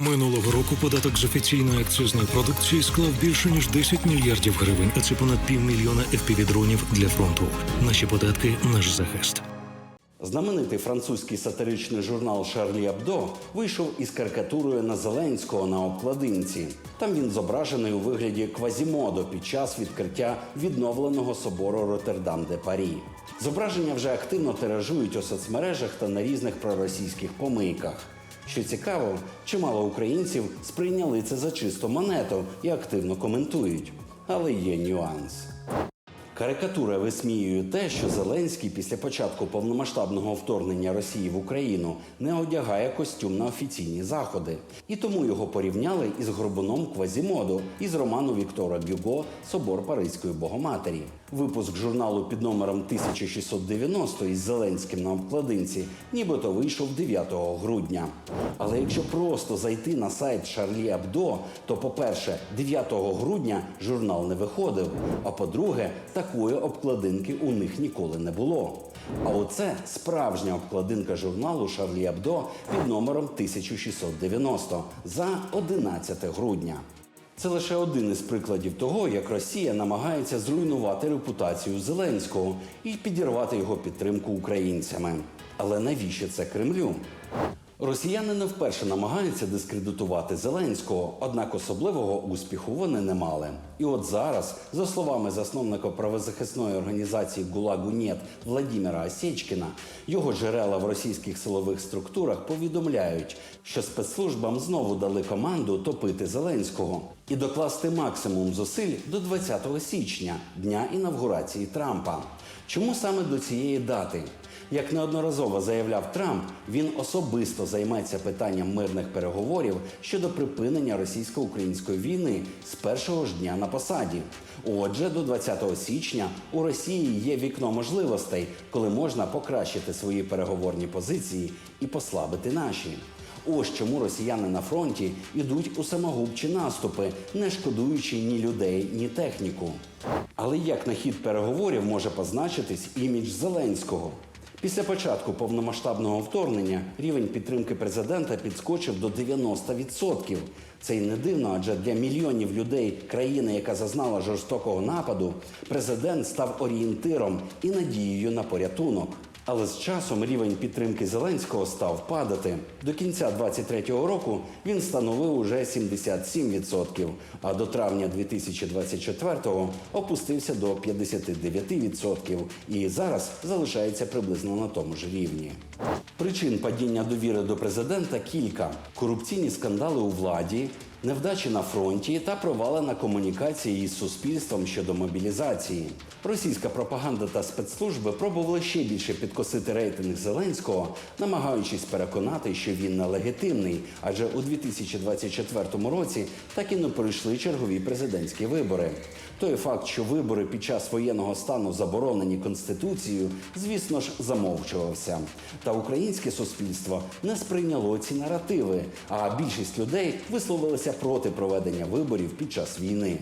Минулого року податок з офіційної акцизної продукції склав більше ніж 10 мільярдів гривень, а це понад півмільйона FPV-дронів для фронту. Наші податки наш захист. Знаменитий французький сатиричний журнал Шарлі Абдо вийшов із карикатурою на Зеленського на обкладинці. Там він зображений у вигляді квазімодо під час відкриття відновленого собору Роттердам де Парі. Зображення вже активно тиражують у соцмережах та на різних проросійських помийках. Що цікаво, чимало українців сприйняли це за чисту монету і активно коментують. Але є нюанс. Карикатура висміює те, що Зеленський після початку повномасштабного вторгнення Росії в Україну не одягає костюм на офіційні заходи, і тому його порівняли із горбуном Квазімоду із роману Віктора Гюго Собор Паризької Богоматері. Випуск журналу під номером 1690 із Зеленським на обкладинці нібито вийшов 9 грудня. Але якщо просто зайти на сайт Шарлі Абдо, то, по-перше, 9 грудня журнал не виходив. А по-друге, такої обкладинки у них ніколи не було. А оце справжня обкладинка журналу Шарлі Абдо під номером 1690 за 11 грудня. Це лише один із прикладів того, як Росія намагається зруйнувати репутацію Зеленського і підірвати його підтримку українцями. Але навіщо це Кремлю? Росіяни не вперше намагаються дискредитувати Зеленського, однак особливого успіху вони не мали. І от зараз, за словами засновника правозахисної організації «ГУЛАГу НЕТ» Владимира Осечкіна, його джерела в російських силових структурах повідомляють, що спецслужбам знову дали команду топити Зеленського і докласти максимум зусиль до 20 січня, дня інавгурації Трампа. Чому саме до цієї дати? Як неодноразово заявляв Трамп, він особисто займеться питанням мирних переговорів щодо припинення російсько-української війни з першого ж дня на посаді. Отже, до 20 січня у Росії є вікно можливостей, коли можна покращити свої переговорні позиції і послабити наші. Ось чому росіяни на фронті йдуть у самогубчі наступи, не шкодуючи ні людей, ні техніку. Але як на хід переговорів може позначитись імідж Зеленського? Після початку повномасштабного вторгнення рівень підтримки президента підскочив до 90%. Це й не дивно, адже для мільйонів людей країни, яка зазнала жорстокого нападу, президент став орієнтиром і надією на порятунок. Але з часом рівень підтримки Зеленського став падати. До кінця 23-го року він становив уже 77%, а до травня 2024-го опустився до 59% і зараз залишається приблизно на тому ж рівні. Причин падіння довіри до президента кілька: корупційні скандали у владі, невдачі на фронті та провали на комунікації із суспільством щодо мобілізації. Російська пропаганда та спецслужби пробували ще більше підкосити рейтинг Зеленського, намагаючись переконати, що він нелегітимний, адже у 2024 році так і не пройшли чергові президентські вибори. Той факт, що вибори під час воєнного стану заборонені конституцією, звісно ж, замовчувався. Та українське суспільство не сприйняло ці наративи, а більшість людей висловилися проти проведення виборів під час війни.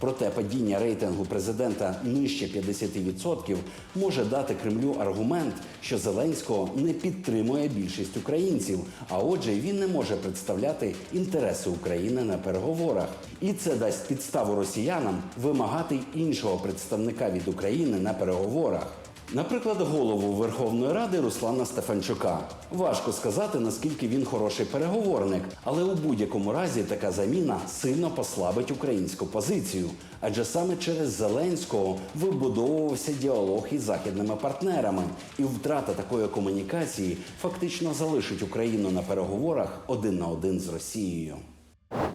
Проте падіння рейтингу президента нижче 50% може дати Кремлю аргумент, що Зеленського не підтримує більшість українців, а отже, він не може представляти інтереси України на переговорах. І це дасть підставу росіянам вимагати іншого представника від України на переговорах. Наприклад, голову Верховної Ради Руслана Стефанчука. Важко сказати, наскільки він хороший переговорник, але у будь-якому разі така заміна сильно послабить українську позицію, адже саме через Зеленського вибудовувався діалог із західними партнерами, і втрата такої комунікації фактично залишить Україну на переговорах один на один з Росією.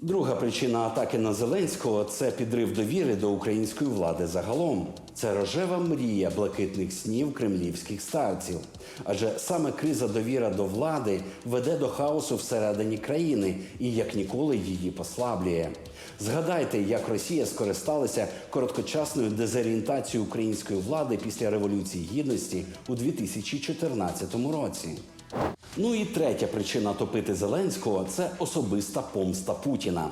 Друга причина атаки на Зеленського це підрив довіри до української влади загалом. Це рожева мрія блакитних снів кремлівських старців. Адже саме криза довіра до влади веде до хаосу всередині країни і як ніколи її послаблює. Згадайте, як Росія скористалася короткочасною дезорієнтацією української влади після революції гідності у 2014 році. Ну і третя причина топити Зеленського це особиста помста Путіна.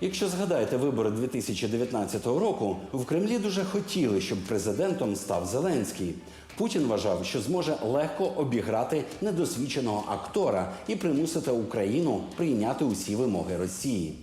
Якщо згадаєте вибори 2019 року, в Кремлі дуже хотіли, щоб президентом став Зеленський. Путін вважав, що зможе легко обіграти недосвідченого актора і примусити Україну прийняти усі вимоги Росії.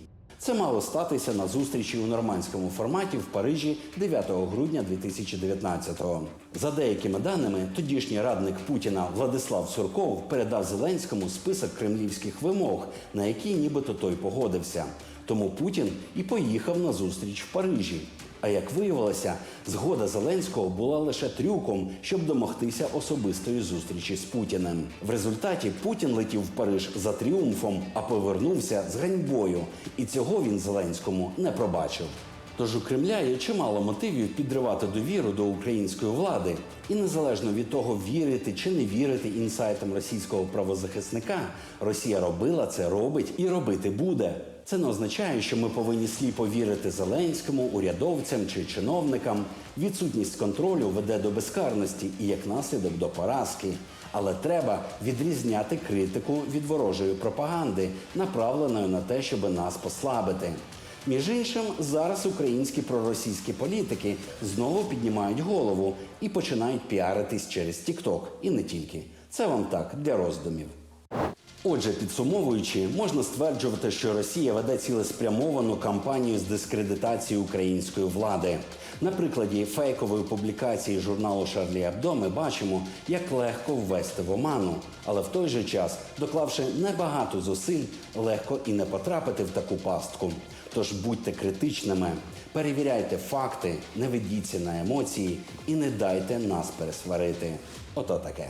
Це мало статися на зустрічі у нормандському форматі в Парижі 9 грудня 2019-го. За деякими даними, тодішній радник Путіна Владислав Сурков передав Зеленському список кремлівських вимог, на які нібито той погодився. Тому Путін і поїхав на зустріч в Парижі. А як виявилося, згода Зеленського була лише трюком, щоб домогтися особистої зустрічі з Путіним. В результаті Путін летів в Париж за тріумфом, а повернувся з ганьбою. І цього він Зеленському не пробачив. Тож у Кремля є чимало мотивів підривати довіру до української влади, і незалежно від того, вірити чи не вірити інсайтам російського правозахисника, Росія робила це, робить і робити буде. Це не означає, що ми повинні сліпо вірити Зеленському, урядовцям чи чиновникам. Відсутність контролю веде до безкарності і як наслідок до поразки. Але треба відрізняти критику від ворожої пропаганди, направленої на те, щоб нас послабити. Між іншим, зараз українські проросійські політики знову піднімають голову і починають піаритись через TikTok. І не тільки. Це вам так для роздумів. Отже, підсумовуючи, можна стверджувати, що Росія веде цілеспрямовану кампанію з дискредитації української влади. На прикладі фейкової публікації журналу Шарлі Абдо ми бачимо, як легко ввести в оману, але в той же час, доклавши небагато зусиль, легко і не потрапити в таку пастку. Тож будьте критичними, перевіряйте факти, не ведіться на емоції і не дайте нас пересварити. Ото таке.